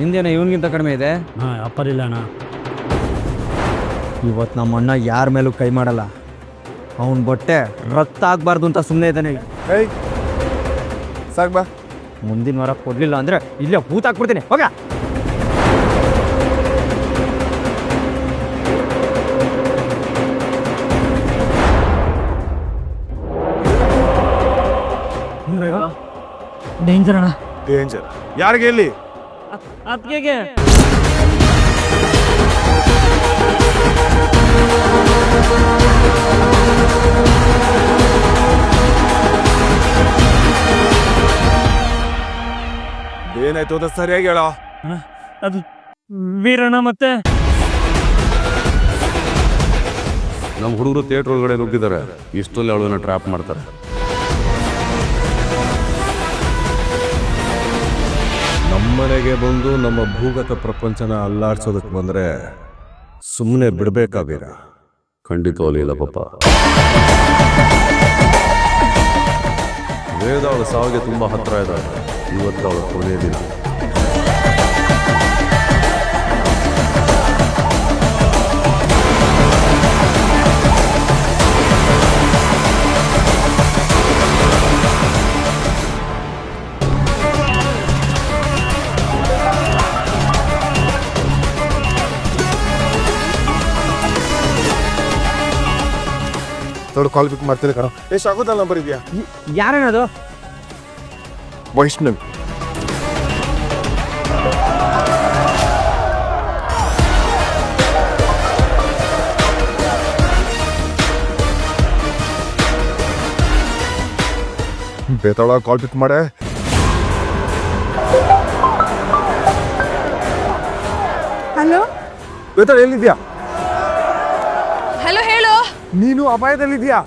ನಿಂದೇನ ಇವನಿಗಿಂತ ಕಡಿಮೆ ಇದೆ? ಹಾ ಅಪ್ಪರ್ ಇಲ್ಲ ಅಣ್ಣ. ಇವತ್ತು ನಮ್ಮ ಅಣ್ಣ ಯಾರ ಮೇಲೂ ಕೈ ಮಾಡಲ್ಲ. ಅವನ ಬಟ್ಟೆ ರಕ್ತ ಆಗ್ಬಾರ್ದು ಅಂತ ಸುಮ್ಮನೆ ಇದ್ದಾನೆ. ಏಯ್ ಸಾಕ್ ಬಾ. ಮುಂದಿನ ವಾರ ಕೊಡ್ಲಿಲ್ಲ ಅಂದ್ರೆ ಇಲ್ಲೇ ಭೂತ ಹಾಕ್ಬಿಡ್ತೀನಿ. ಹೋಗ ಡೇಂಜರ್ ಅಣ್ಣ. ಡೇಂಜರ್ ಯಾರಿಗೆ ಎಲ್ಲಿ ಅದಕ್ಕೆ ಏನಾಯ್ತು ಅಂತ ಸರಿಯಾಗಿ ಹೇಳೋ? ಅದು ವೀರಣ್ಣ ಮತ್ತೆ? ನಮ್ಮ ಹುಡುಗರು ಥಿಯೇಟರ್ ಒಳಗಡೆ ನುಗ್ಗಿದ್ದಾರೆ. ಇಷ್ಟರಲ್ಲಿ ಅವಳನ್ನ ಟ್ರ್ಯಾಪ್ ಮಾಡ್ತಾರೆ. ನಮ್ಮನೆಗೆ ಬಂದು ನಮ್ಮ ಭೂಗತ ಪ್ರಪಂಚನ ಅಲ್ಲಾಡ್ಸೋದಕ್ಕೆ ಬಂದ್ರೆ ಸುಮ್ಮನೆ ಬಿಡ್ಬೇಕಾಗಿರ? ವೀರ ಖಂಡಿತವಾಗ್ಲೂ ಪಾಪ. ವೇದ ಅವಳ ಸಾವಿಗೆ ತುಂಬ ಹತ್ರ ಇದ್ದಾಳೆ. ಇವತ್ತು ಅವಳ ಕೊನೆಯ ದೊಡ್ಡ ಕಾಲ್ ಪಿಕ್ ಮಾಡ್ತೀನಿ ಕಣೋ. ಎಷ್ಟು ಆಗೋದಲ್ಲ ನಂಬರ್ ಇದೆಯಾ? ಯಾರೇನದು? ವೈಷ್ಣವಿ. ಬೇತಾಳ ಕಾಲ್ ಪಿಕ್ ಮಾಡೆ. ಹಲೋ ಬೇತಾಳ ಎಲ್ಲಿದ್ಯಾ? ಹಲೋ ನೀನು ಅಪಾಯದಲ್ಲಿದ್ಯಾ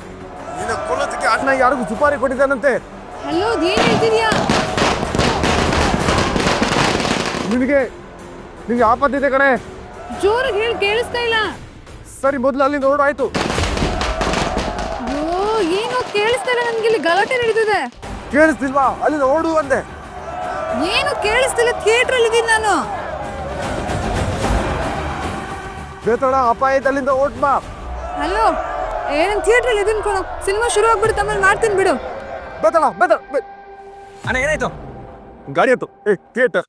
ನಿನ್ನ ಕೊಲ್ಲೋದಕ್ಕೆ ಅಣ್ಣ ಯಾರಿಗೂ ಸುಪಾರಿ ಕೊಟ್ಟಿದ್ದಾನಂತೆ. ಹಲೋ ಏನ್ ಹೇಳ್ತಿದ್ಯಾ? ನಿನಗೆ ನಿನಗೆ ಆಪತ್ತಿದೆ ಕಣೆ. ಜೋರಾಗಿ ಹೇಳಿ ಕೇಳಿಸ್ತಾ ಇಲ್ಲ. ಸರಿ ಮೊದಲು ಅಲ್ಲಿಂದ ಓಡು ಆಯ್ತು. ಅಯ್ಯೋ ಏನು ಕೇಳಿಸ್ತಾ ಇಲ್ಲ ನನ್ಗೆ ಇಲ್ಲಿ ಗಲಾಟೆ ನಡೀತಿದೆ. ಕೇಳಿಸ್ತಿಲ್ವಾ? ಅಲ್ಲಿಂದ ಓಡು ಅಂದೆ. ಏನು ಕೇಳಿಸ್ತಿಲ್ಲ ಥಿಯೇಟರ್ ಅಲ್ಲಿ ಇದ್ದೀನಿ ನಾನು. ಬೇತಾಳ ಅಪಾಯದಲ್ಲಿಂದ ಓಟ್ ಬಾ ಹಲೋ ಏನೇನು ಥಿಯೇಟ್ರಲ್ಲಿ ಇದನ್ ಕೊಡು ಸಿನಿಮಾ ಶುರು ಆಗ್ಬಿಡುತ್ತೆ ಆಮೇಲೆ ಮಾಡ್ತೀನಿ ಬಿಡು. ಬತ್ತಲ್ಲ ಬತ್ತ ಅಣ್ಣ ಏನಾಯ್ತು? ಗಾಡಿ ಆಯ್ತು ಏ ಥಿಯೇಟರ್